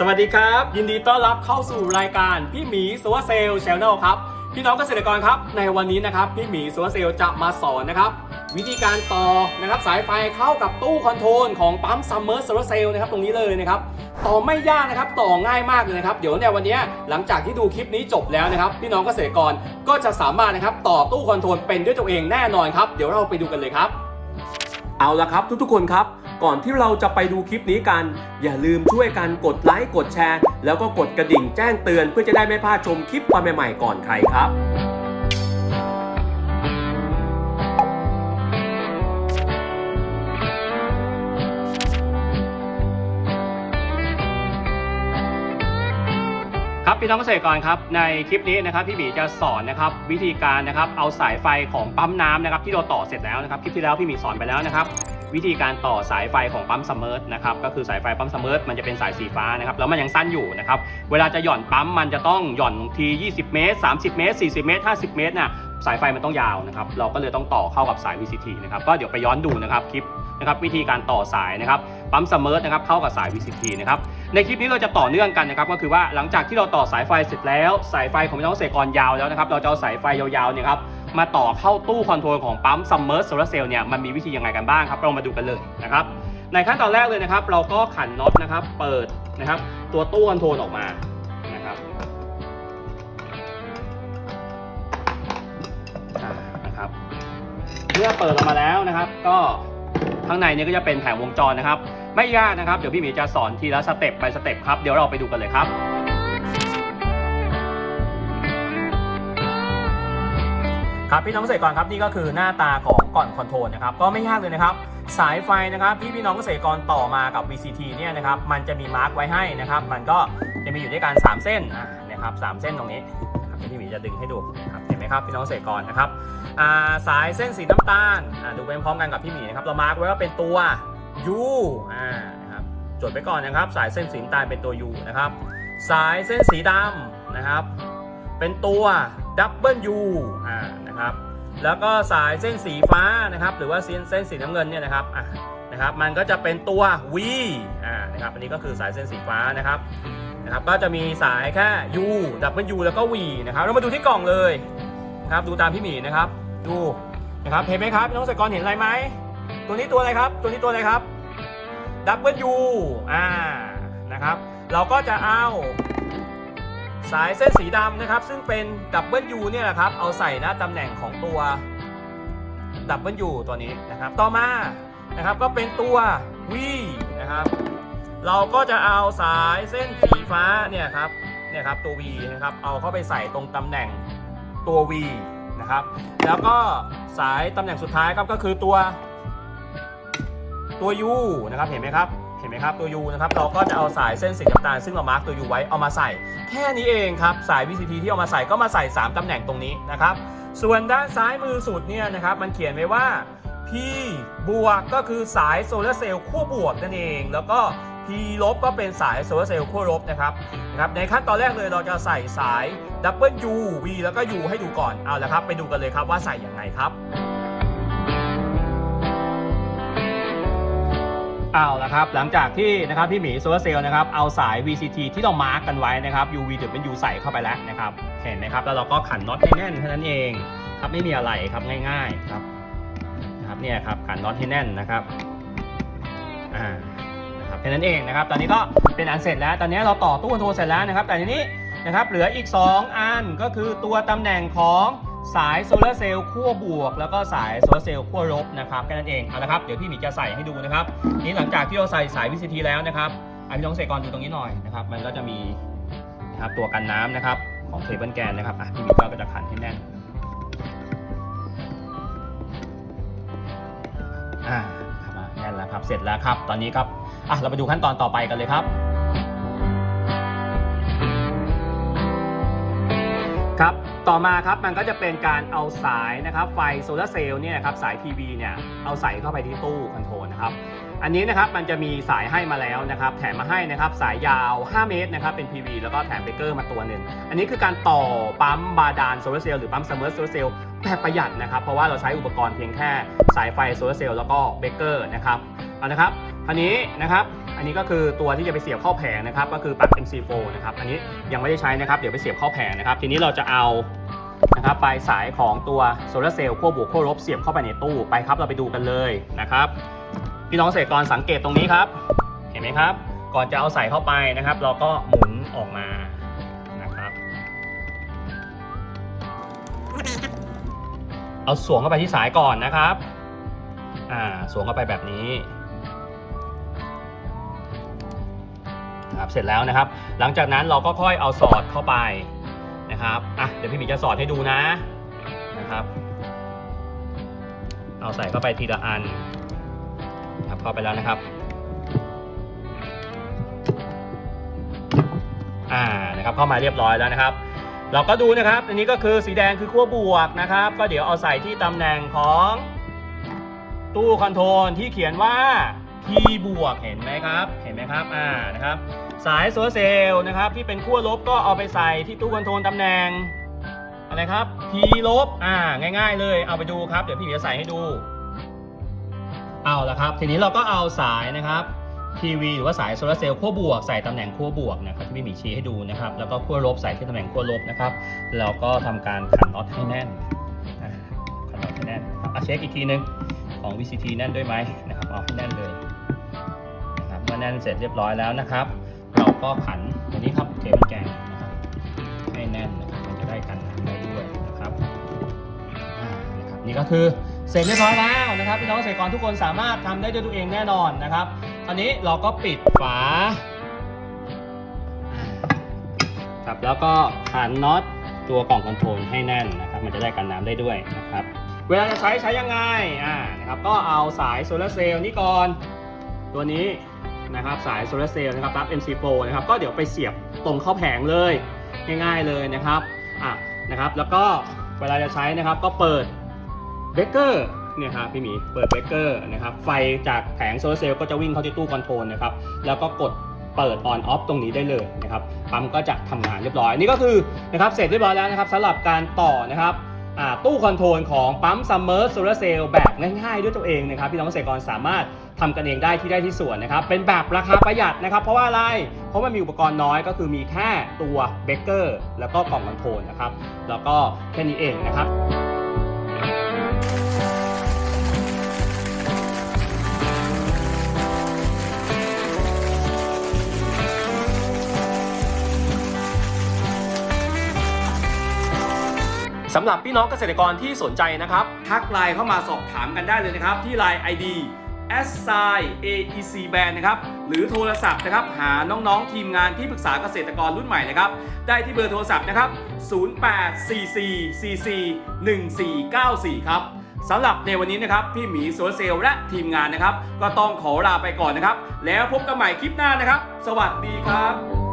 สวัสดีครับ ยินดีต้อนรับเข้าสู่รายการพี่หมีโซลเซลล์ชแนลครับพี่น้องเกษตรกรครับ ในวันนี้นะครับพี่หมีโซลเซลล์จะมาสอนนะครับ วิธีการต่อนะครับสายไฟเข้ากับตู้คอนโทรลของปั๊มซัมเมอร์โซลเซลล์นะครับตรงนี้เลยนะครับต่อไม่ยากนะครับต่อง่ายมากเลยนะครับเดี๋ยวในวันนี้หลังจากที่ดูคลิปนี้จบแล้วนะครับ พี่น้องเกษตรกรก็จะสามารถนะครับต่อตู้คอนโทรลเป็นด้วยตัวเองแน่นอนครับเดี๋ยวเราไปดูกันเลยครับ เอาละครับทุกๆคนครับ ก่อนที่เราจะไปดูคลิปนี้กัน อย่าลืมช่วยกันกดไลค์กดแชร์ แล้วก็กดกระดิ่งแจ้งเตือนเพื่อจะได้ไม่พลาดชมคลิปตอนใหม่ๆก่อนใครครับ ครับพี่น้องเกษตรกรครับในคลิปนี้นะครับพี่หมีจะสอนนะครับวิธีการนะครับเอาสายไฟของปั๊มน้ำนะครับที่เราต่อเสร็จแล้วนะครับคลิปที่แล้วพี่หมีสอนไปแล้วนะครับวิธีการต่อสายไฟของปั๊มซัมเมอร์นะครับก็คือสายไฟปั๊มซัมเมอร์มันจะเป็นสายสีฟ้านะครับแล้วมันยังสั้นอยู่นะครับเวลาจะหย่อนปั๊มมันจะต้องหย่อนที 20 เมตร 30 เมตร 40 เมตร 50 เมตรน่ะสายไฟมันต้องยาวนะครับเราก็เลยต้องต่อเข้ากับสาย VCT นะครับก็เดี๋ยวไปย้อนดูนะครับคลิป นะครับวิธีการต่อสายนะครับปั๊มซัมเมอร์นะครับเข้ากับสาย VCT นะครับในคลิปนี้เราจะต่อเนื่องกันนะครับก็คือว่าหลังจากที่เราต่อสายไฟเสร็จแล้ว สายไฟของพี่น้องเกษตรกรยาวแล้วนะครับเราจะเอาสายไฟยาวๆเนี่ยครับมาต่อเข้าตู้คอนโทรลของปั๊มซัมเมอร์โซลาเซลล์เนี่ยมันมีวิธียังไงกันบ้างครับเรามาดูกันเลยนะครับในขั้นตอนแรกเลยนะครับ เราก็ขันน็อตนะครับเปิดนะครับ ตัวตู้คอนโทรลออกมานะครับนะครับ เมื่อเปิดออกมาแล้วนะครับ ก็ ข้างในนี่ก็จะเป็นแผงวงจรนะครับ ไม่ยากนะครับ เดี๋ยวพี่หมีจะสอนทีละสเต็ปไปสเต็ปครับ เดี๋ยวเราไปดูกันเลยครับครับพี่น้องเกษตรกรครับนี่ก็คือหน้าตาของก่อนคอนโทรลนะครับก็ไม่ยากเลยนะครับ สายไฟนะครับที่พี่น้องเกษตรกรต่อมากับ VCT เนี่ยนะครับมันจะมีมาร์กไว้ให้นะครับ มันก็จะมีอยู่ด้วยกัน3เส้นนะครับสามเส้นตรงนี้นะครับพี่หมีจะดึงให้ดูนะครับเนไหมครับพี่น้องเกษตรกรนะครับาสายเส้นสีน้ำตาลาดูไปพร้อมกันกับพี่หมีนะครับเรามาร์กไว้ว่าเป็นตัว U นะครับจดไว้ก่อนนะครับ สายเส้นสีน้ำตาลเป็นตัว U นะครับ สายเส้นสีดำนะครับ เป็นตัว W อ่านะครับแล้วก็สายเส้นสีฟ้านะครับ หรือว่าเส้นเส้นสีน้ำเงินเนี่ยนะครับอะนะครับ มันก็จะเป็นตัว V อ่านะครับอันนี้ก็คือสายเส้นสีฟ้านะครับนะครับ ก็จะมีสายแค่ U W แล้วก็ V นะครับเรามาดูที่กล่องเลย นะครับ ดูตามพี่หมีนะครับ ดูนะครับเห็นไหมครับน้องเกษตรกรเห็นอะไรไหมตัวนี้ตัวอะไรครับ ตัวนี้ตัวอะไรครับ W อ่านะครับ เราก็จะเอาสายเส้นสีดำนะครับ ซึ่งเป็น W เนี่ยแหละครับ เอาใส่หน้าตำแหน่งของตัว W ตัวนี้นะครับ ต่อมานะครับก็เป็นตัว V นะครับ เราก็จะเอาสายเส้นสีฟ้าเนี่ยครับเนี่ยครับตัว V นะครับ เอาเข้าไปใส่ตรงตำแหน่ง ตัว V นะครับ แล้วก็สายตำแหน่งสุดท้ายครับก็คือตัว ตัว U นะครับเห็นไหมครับเห็นไหมครับตัว U นะครับเราก็จะเอาสายเส้นสีน้ำตาลซึ่งเรามาร์กตัว U ไว้เอามาใส่ แค่นี้เองครับสาย VCT ที่เอามาใส่ก็มาใส่ 3ตำแหน่งตรงนี้นะครับ ส่วนด้านซ้ายมือสุดเนี่ยนะครับมันเขียนไว้ว่า P บวกก็คือสายโซลาร์เซลล์ขั้วบวกนั่นเอง แล้วก็ P ลบก็เป็นสายโซลาร์เซลล์ขั้วลบนะครับนะครับ ในขั้นตอนแรกเลยเราจะใส่สาย W V แล้วก็ U ให้ดูก่อน เอาละครับ ไปดูกันเลยครับว่าใส่ยังไงครับเอาละครับหลังจากที่นะครับพี่หมีโซลาร์เซลล์นะครับเอาสาย VCT ที่เรามาร์กกันไว้นะครับ UV ถึงเป็น U ใส่เข้าไปแล้วนะครับเห็นไหมครับแล้วเราก็ขันน็อตให้แน่นแค่นั้นเองครับไม่มีอะไรครับง่ายๆครับนะครับเนี่ยครับขันน็อตให้แน่นนะครับอ่า นั่นั้นเองนะครับ ตอนนี้ก็เป็นอันเสร็จแล้ว ตอนนี้เราต่อตู้คอนโทรลเสร็จแล้วนะครับ แต่ทีนี้นะครับเหลืออีก 2 อันก็คือตัวตำแหน่งของสายโซลาร์เซลล์ขั้วบวก แล้วก็สายโซลาร์เซลล์ขั้วลบนะครับแค่นั้นเองเอาละครับเดี๋ยวพี่หมีจะใส่ให้ดูนะครับนี่หลังจากที่เราใส่สาย VCT แล้วนะครับอันพี่น้องเกษกรดูตรงนี้หน่อยนะครับมันก็จะมีนะครับตัวกันน้ำนะครับของเทเบิลแกนนะครับอะพี่หมีก็จะขันให้แน่นอ่า น่นแล้วครับ เสร็จแล้วครับ ตอนนี้ครับอะเราไปดูขั้นตอนต่อไปกันเลยครับครับ ต่อมาครับมันก็จะเป็นการเอาสายนะครับไฟโซลาเซลล์เนี่ยครับสาย PV เนี่ยเอาใส่เข้าไปที่ตู้คอนโทรลนะครับ อันนี้นะครับมันจะมีสายให้มาแล้วนะครับ แถมมาให้นะครับสายยาว 5 เมตรนะครับเป็น PV แล้วก็แถมเบเกอร์มาตัวหนึ่ง อันนี้คือการต่อปั๊มบาดาลโซลาเซลล์หรือปั๊มซัมเมอร์โซลาเซลล์ แบบประหยัดนะครับ เพราะว่าเราใช้อุปกรณ์เพียงแค่สายไฟโซลาร์เซลล์แล้วก็เบเกอร์นะครับเอานะครับอันนี้นะครับอันนี้ก็คือตัวที่จะไปเสียบเข้าแผงนะครับ ก็คือปลั๊ก MC4 นะครับอันนี้ยังไม่ได้ใช้นะครับ เดี๋ยวไปเสียบเข้าแผงนะครับ ทีนี้เราจะเอานะครับปลายสายของตัวโซลาร์เซลล์ขั้วบวกขั้วลบเสียบเข้าไปในตู้ไปครับ เราไปดูกันเลยนะครับ พี่น้องเกษตรกรสังเกตตรงนี้ครับ เห็นไหมครับ ก่อนจะเอาใส่เข้าไปนะครับ เราก็หมุนออกมา เอาสวมเข้าไปที่สายก่อนนะครับ อ่า สวมเข้าไปแบบนี้นะครับเสร็จแล้วนะครับ หลังจากนั้นเราก็ค่อยเอาสอดเข้าไปนะครับ อะ เดี๋ยวพี่หมีจะสอดให้ดูนะ นะครับ เอาใส่เข้าไปทีละอันครับเข้าไปแล้วนะครับ อ่า นะครับ เข้ามาเรียบร้อยแล้วนะครับ เราก็ดูนะครับ อันนี้ก็คือสีแดงคือขั้วบวกนะครับ ก็เดี๋ยวเอาใส่ที่ตำแหน่งของตู้คอนโทรลที่เขียนว่า P บวกเห็นไหมครับ เห็นไหมครับ อ่า นะครับ สายโซลาเซลล์นะครับ ที่เป็นขั้วลบก็เอาไปใส่ที่ตู้คอนโทรลตำแหน่งอะไรครับ P ลบ อ่า ง่าย ๆ เลย เอาไปดูครับ เดี๋ยวพี่หมีจะใส่ให้ดู เอาละครับ ทีนี้เราก็เอาสายนะครับ PV หรือว่าสายโซลาร์เซลล์ขั้วบวกใส่ตำแหน่งขั้วบวกนะครับที่พี่หมีชี้ให้ดูนะครับ แล้วก็ขั้วลบใส่ที่ตำแหน่งขั้วลบนะครับแล้วก็ทำการขันน็อตให้แน่นขันน็อตให้แน่นนะครับอะเช็คอีกทีนึงของ VCT แน่นด้วยไหมนะครับเอาให้แน่นเลยนะครับเมื่อแน่นเสร็จเรียบร้อยแล้วนะครับ เราก็ขันอย่างนี้ครับเคเบิลแกงนะครับให้แน่นนะครับมันจะได้กันได้ด้วยนะครับนะครับนี่ก็คือเสร็จเรียบร้อยแล้วนะครับพี่น้องเกษตรกรทุกคนสามารถทำได้ด้วยตัวเองแน่นอนนะครับ ตอนนี้เราก็ปิดฝาครับแล้วก็ขันน็อตตัวกล่องคอนโทรลให้แน่นนะครับ มันจะได้กันน้ำได้ด้วยนะครับ เวลาจะใช้ใช้ยังไงอ่านะครับก็เอาสายโซลาร์เซลล์นี่ก่อนตัวนี้นะครับสายโซลาร์เซลล์นะครับรับ MC4 นะครับก็เดี๋ยวไปเสียบตรงเข้าแผงเลยง่ายๆเลยนะครับอะนะครับ แล้วก็เวลาจะใช้นะครับก็เปิดเบรกเกอร์ เนี่ยครับพี่หมีเปิดเบรกเกอร์นะครับไฟจากแผงโซลาร์เซลล์ก็จะวิ่งเข้าที่ตู้คอนโทรลนะครับแล้วก็กดเปิดออนออฟตรงนี้ได้เลยนะครับปั๊มก็จะทำงานเรียบร้อยนี่ก็คือนะครับเสร็จเรียบร้อยแล้วนะครับสำหรับการต่อนะครับตู้คอนโทรลของปั๊มซัมเมอร์โซลาร์เซลล์แบบง่ายๆด้วยตัวเองนะครับพี่น้องเกษตรกรสามารถทำกันเองได้ที่ได้ที่สวนนะครับเป็นแบบราคาประหยัดนะครับ เพราะว่าอะไร เพราะมันมีอุปกรณ์น้อยก็คือมีแค่ตัวเบเกอร์แล้วก็กล่องคอนโทรลนะครับแล้วก็แค่นี้เองนะครับ สำหรับพี่น้องเกษตรกรที่สนใจนะครับ ทักไลน์เข้ามาสอบถามกันได้เลยนะครับ ที่ไลน์ ID s i AEC Band นะครับ หรือโทรศัพท์นะครับ หาน้องๆทีมงานที่ปรึกษาเกษตรกรรุ่นใหม่นะครับ ได้ที่เบอร์โทรศัพท์นะครับ 0844441494 ครับสำหรับในวันนี้นะครับ พี่หมีโซเซลและทีมงานนะครับ ก็ต้องขอลาไปก่อนนะครับ แล้วพบกันใหม่คลิปหน้านะครับ สวัสดีครับ